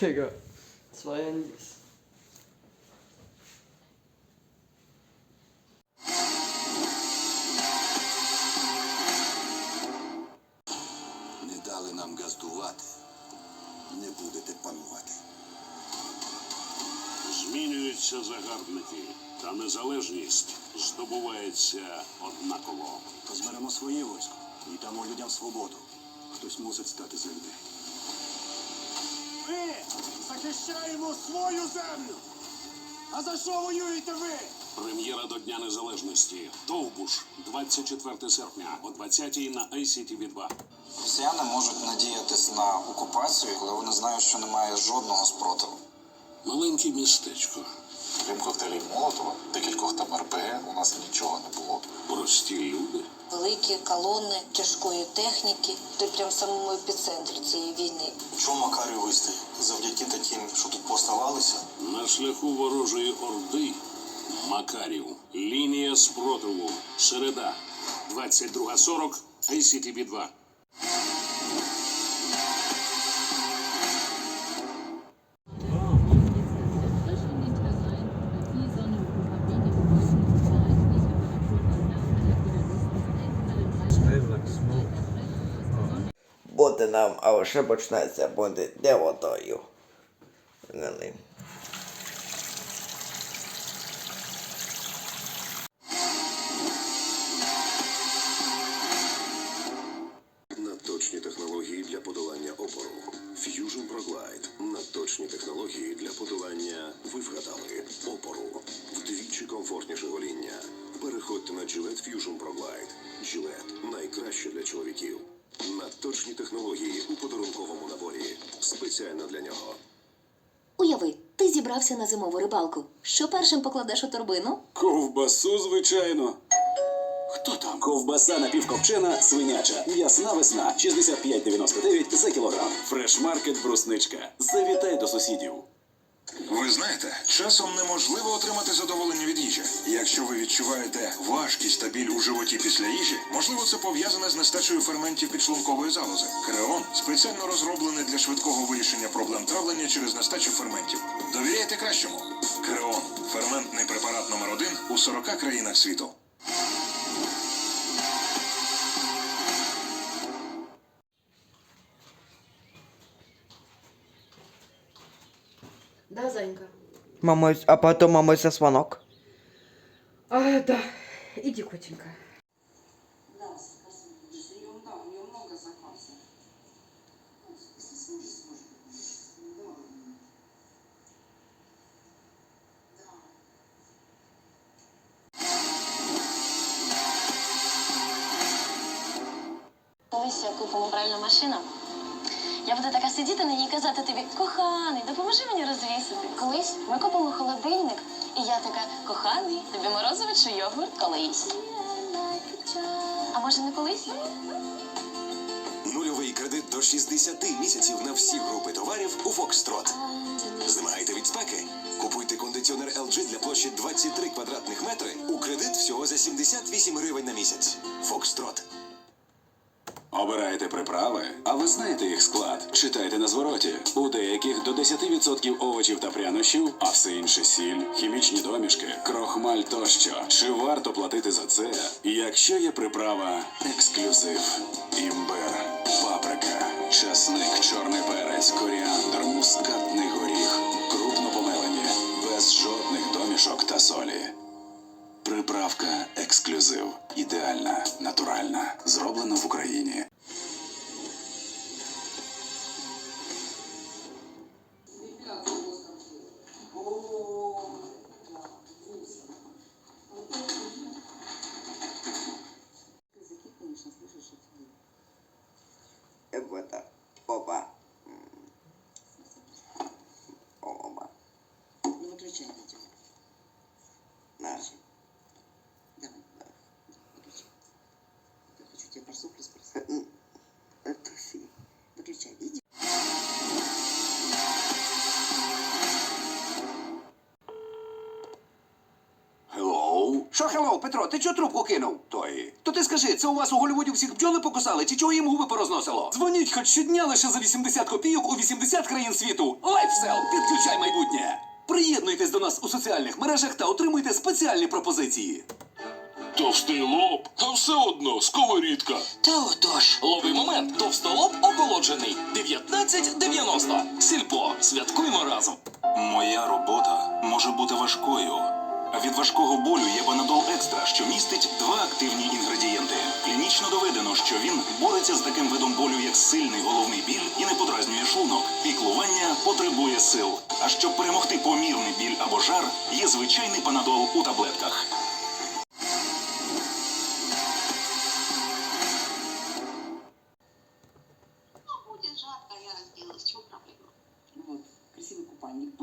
Чего? Своя здесь. Не дали нам газдувати, не будете панувати. Змінюються загарбники, та незалежність здобувається однаково. То зберемо своє військо і дамо людям свободу. Хтось мусить стати за людей. Ми захищаємо свою землю. А за що воюєте ви? Прем'єра до Дня Незалежності. Довбуш, 24 серпня о 20-й на ICTV 2 Росіяни можуть надіятись на окупацію, але вони знають, що немає жодного спротиву. Маленьке містечко. Крім коктейлів Молотова, декількох там РПГ у нас нічого не було. Прості люди. Великі колони тяжкої техніки. Ти прям в самому епіцентрі цієї війни. Чому Макарів вистояв? Завдяки таким, що тут поставалися. На шляху ворожої орди Макарів. Лінія спротиву. Середа. 22.40. ICTV 2 Буде нам, а лише почнеться буде де водою. Надточні технології для подолання опору. Fusion Pro Glide. Надточні технології для подолання, ви вгадали, опору. Вдвічі комфортніше гоління. Переходьте на Gillette Fusion Pro Glide. Gillette – найкраще для чоловіків. Надточні технології у подарунковому наборі. Спеціально для нього. Уяви, ти зібрався на зимову рибалку. Що першим покладеш у торбину? Ковбасу, звичайно. Хто там? Ковбаса напівкопчена, свиняча. М'ясна весна. 65,99 за кілограм. Фрешмаркет брусничка. Завітай до сусідів. Ви знаєте, часом неможливо отримати задоволення від їжі. Якщо ви відчуваєте важкість та біль у животі після їжі, можливо, це пов'язане з нестачею ферментів підшлункової залози. Креон спеціально розроблений для швидкого вирішення проблем травлення через нестачу ферментів. Довіряйте кращому. Креон ферментний препарат номер один у 40 країнах світу. Да, Занька? Мамой, а потом мамой со звонок. А, да. Иди, котенька. Комиссия купила правильно машину? Я буду така сидіти на ній і казати тобі, коханий, допоможи мені розвісити. Колись ми купимо холодильник, і я така, коханий, тобі морозиво чи йогурт колись. А може не колись? Нульовий кредит до 60 місяців на всі групи товарів у Фокстрот. Знемагайте від спеки. Купуйте кондиціонер LG для площі 23 квадратних метри у кредит всього за 78 гривень на місяць. Фокстрот. Обираєте приправи, а ви знаєте їх склад. Читайте на звороті. У деяких до 10% овочів та прянощів, а все інше сіль, хімічні домішки, крохмаль тощо. Чи варто платити за це? Якщо є приправа ексклюзив, імбир, паприка, часник, чорний перець, коріандр, мускатний горіх, крупно votar, poupar. Що хеллоу, Петро, ти чого трубку кинув? Той. То ти скажи, це у вас у Голлівуді всіх бджоли покусали, чи чого їм губи порозносило? Дзвоніть хоч щодня лише за 80 копійок у 80 країн світу. Лайфсел, підключай майбутнє. Приєднуйтесь до нас у соціальних мережах та отримуйте спеціальні пропозиції. Товстий лоб, а все одно сковорідка. Та отож. Ловий момент. Товстолоб охолоджений. 19,90. Сільпо. Святкуємо разом. Моя робота може бути важкою. А Від важкого болю є панадол екстра, що містить два активні інгредієнти. Клінічно доведено, що він бореться з таким видом болю, як сильний головний біль і не подразнює шлунок. Піклування потребує сил. А щоб перемогти помірний біль або жар, є звичайний панадол у таблетках. Ну, буде жарко, я розділась. Чому проблема? Ну вот, красивий купальник.